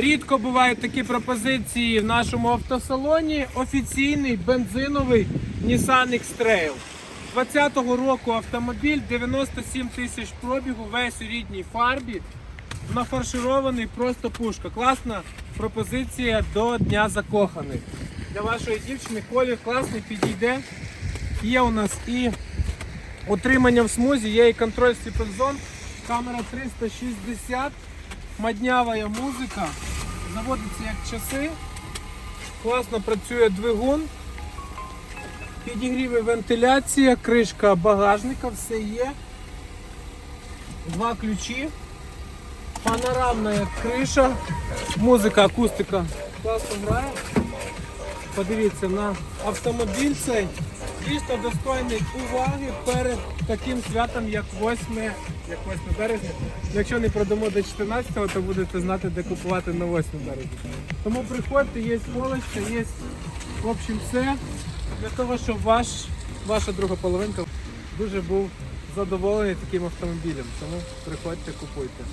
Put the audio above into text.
Рідко бувають такі пропозиції в нашому автосалоні. Офіційний бензиновий Nissan X-Trail. 20-го року автомобіль 97 тисяч пробігу, весь у рідній фарбі. Нафарширований просто пушка. Класна пропозиція до Дня закоханих. Для вашої дівчини колір класний підійде. Є у нас і утримання в смузі, є і контроль світлозон, камера 360, маднява є музика, заводиться як часи, класно працює двигун, підігрів вентиляція, кришка багажника, все є. Два ключі, панорамна криша, музика, акустика. Класно грає. Подивіться на автомобіль цей дійсно достойний уваги перед таким святом, як 8, як 8 березня. Якщо не продамо до 14-го, то будете знати, де купувати на 8 березня. Тому приходьте, є полочка, є в общем все для того, щоб ваш, ваша друга половинка дуже був задоволений таким автомобілем. Тому приходьте, купуйте.